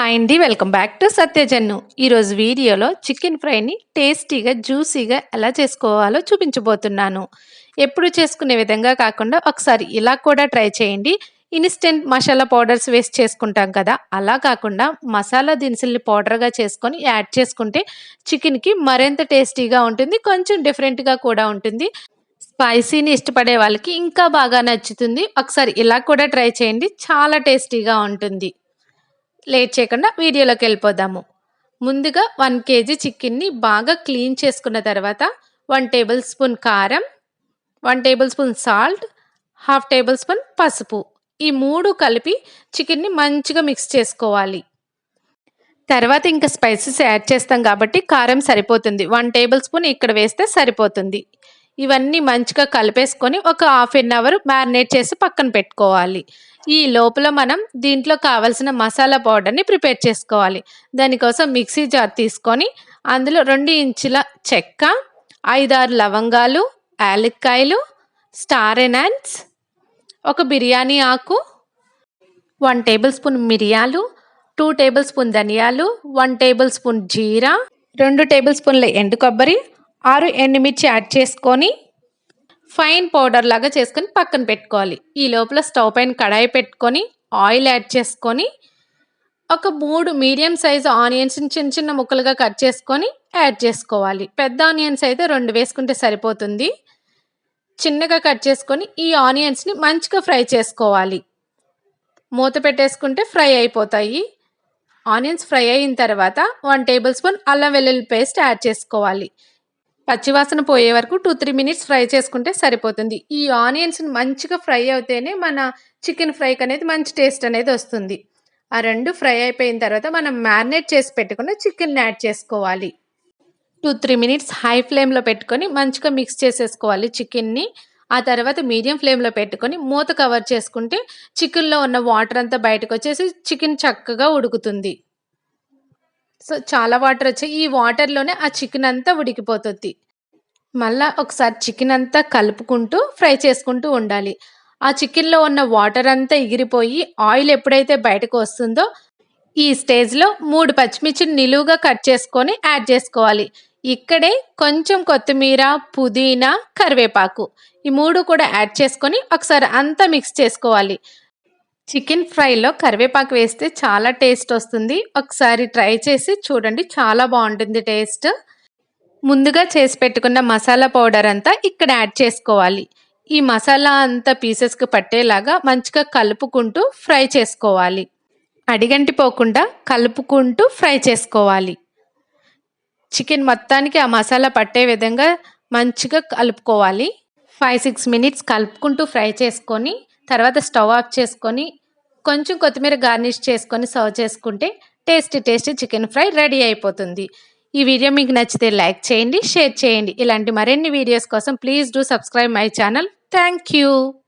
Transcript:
Hi అండి welcome back to సత్యజన్ను ఈరోజు వీడియోలో చికెన్ ఫ్రైని టేస్టీగా జ్యూసీగా ఎలా చేసుకోవాలో చూపించబోతున్నాను. ఎప్పుడు చేసుకునే విధంగా కాకుండా ఒకసారి ఇలా కూడా ట్రై చేయండి. ఇన్స్టెంట్ మసాలా పౌడర్స్ వేస్ట్ చేసుకుంటాం కదా. అలా కాకుండా మసాలా దినుసుల్ని పౌడర్గా చేసుకొని యాడ్ చేసుకుంటే చికెన్కి మరింత టేస్టీగా ఉంటుంది కొంచెం డిఫరెంట్గా కూడా ఉంటుంది. స్పైసీని ఇష్టపడే వాళ్ళకి ఇంకా బాగా నచ్చుతుంది. ఒకసారి ఇలా కూడా ట్రై చేయండి చాలా టేస్టీగా ఉంటుంది. లేట్ చేయకుండా వీడియోలోకి వెళ్ళిపోదాము. ముందుగా వన్ కేజీ చికెన్ని బాగా క్లీన్ చేసుకున్న తర్వాత వన్ టేబుల్ స్పూన్ కారం one tablespoon salt half tablespoon పసుపు. ఈ మూడు కలిపి చికెన్ని మంచిగా మిక్స్ చేసుకోవాలి. తర్వాత ఇంకా స్పైసెస్ యాడ్ చేస్తాం కాబట్టి కారం సరిపోతుంది. వన్ టేబుల్ స్పూన్ ఇక్కడ వేస్తే సరిపోతుంది. ఇవన్నీ మంచిగా కలిపేసుకొని ఒక హాఫ్ ఎన్ అవర్ మ్యారినేట్ చేసి పక్కన పెట్టుకోవాలి. ఈ లోపల మనం దీంట్లో కావలసిన మసాలా పౌడర్ని ప్రిపేర్ చేసుకోవాలి. దానికోసం మిక్సీ జార్ తీసుకొని అందులో రెండు ఇంచుల చెక్క ఐదారు లవంగాలు యాలక్కాయలు స్టార్ ఎనాన్స్ ఒక బిర్యానీ ఆకు వన్ టేబుల్ స్పూన్ మిరియాలు టూ టేబుల్ స్పూన్ ధనియాలు వన్ టేబుల్ స్పూన్ జీరా రెండు టేబుల్ స్పూన్ల ఎండు కొబ్బరి ఆరు ఎండుమిర్చి యాడ్ చేసుకొని ఫైన్ పౌడర్ లాగా చేసుకొని పక్కన పెట్టుకోవాలి. ఈ లోపల స్టవ్ పైన కడాయి పెట్టుకొని ఆయిల్ యాడ్ చేసుకొని ఒక మూడు మీడియం సైజు ఆనియన్స్ని చిన్న చిన్న ముక్కలుగా కట్ చేసుకొని యాడ్ చేసుకోవాలి. పెద్ద ఆనియన్స్ అయితే రెండు వేసుకుంటే సరిపోతుంది. చిన్నగా కట్ చేసుకొని ఈ ఆనియన్స్ని మంచిగా ఫ్రై చేసుకోవాలి. మూత పెట్టేసుకుంటే ఫ్రై అయిపోతాయి. ఆనియన్స్ ఫ్రై అయిన తర్వాత వన్ టేబుల్ స్పూన్ అల్లం వెల్లుల్లి పేస్ట్ యాడ్ చేసుకోవాలి. పచ్చివాసన పోయే వరకు టూ త్రీ మినిట్స్ ఫ్రై చేసుకుంటే సరిపోతుంది. ఈ ఆనియన్స్ మంచిగా ఫ్రై అవుతేనే మన చికెన్ ఫ్రైకి అనేది మంచి టేస్ట్ అనేది వస్తుంది. ఆ రెండు ఫ్రై అయిపోయిన తర్వాత మనం మ్యారినేట్ చేసి పెట్టుకున్న చికెన్ యాడ్ చేసుకోవాలి. టూ త్రీ మినిట్స్ హై ఫ్లేమ్లో పెట్టుకొని మంచిగా మిక్స్ చేసేసుకోవాలి చికెన్ని ఆ తర్వాత మీడియం ఫ్లేమ్లో పెట్టుకొని మూత కవర్ చేసుకుంటే చికెన్లో ఉన్న వాటర్ అంతా బయటకు వచ్చేసి చికెన్ చక్కగా ఉడుకుతుంది. సో చాలా వాటర్ వచ్చాయి. ఈ వాటర్లోనే ఆ చికెన్ అంతా ఉడికిపోతుంది. మళ్ళీ ఒకసారి చికెన్ అంతా కలుపుకుంటూ ఫ్రై చేసుకుంటూ ఉండాలి. ఆ చికెన్లో ఉన్న వాటర్ అంతా ఎగిరిపోయి ఆయిల్ ఎప్పుడైతే బయటకు వస్తుందో ఈ స్టేజ్లో మూడు పచ్చిమిర్చిని నిలువుగా కట్ చేసుకొని యాడ్ చేసుకోవాలి. ఇక్కడే కొంచెం కొత్తిమీర పుదీనా కరివేపాకు ఈ మూడు కూడా యాడ్ చేసుకొని ఒకసారి అంతా మిక్స్ చేసుకోవాలి. చికెన్ ఫ్రైలో కరివేపాకు వేస్తే చాలా టేస్ట్ వస్తుంది. ఒకసారి ట్రై చేసి చూడండి చాలా బాగుంటుంది టేస్ట్. ముందుగా చేసి పెట్టుకున్న మసాలా పౌడర్ అంతా ఇక్కడ యాడ్ చేసుకోవాలి. ఈ మసాలా అంతా పీసెస్కి పట్టేలాగా మంచిగా కలుపుకుంటూ ఫ్రై చేసుకోవాలి. అడిగంటి పోకుండా కలుపుకుంటూ ఫ్రై చేసుకోవాలి. చికెన్ మొత్తానికి ఆ మసాలా పట్టే విధంగా మంచిగా కలుపుకోవాలి. ఫైవ్ సిక్స్ మినిట్స్ కలుపుకుంటూ ఫ్రై చేసుకొని తర్వాత స్టవ్ ఆఫ్ చేసుకొని కొంచెం కొత్తిమీర గార్నిష్ చేసుకొని సర్వ్ చేసుకుంటే tasty tasty chicken fry ready అయిపోతుంది. ఈ వీడియో మీకు నచ్చితే లైక్ చేయండి షేర్ చేయండి. ఇలాంటి మరిన్ని వీడియోస్ కోసం please do subscribe my channel. Thank you.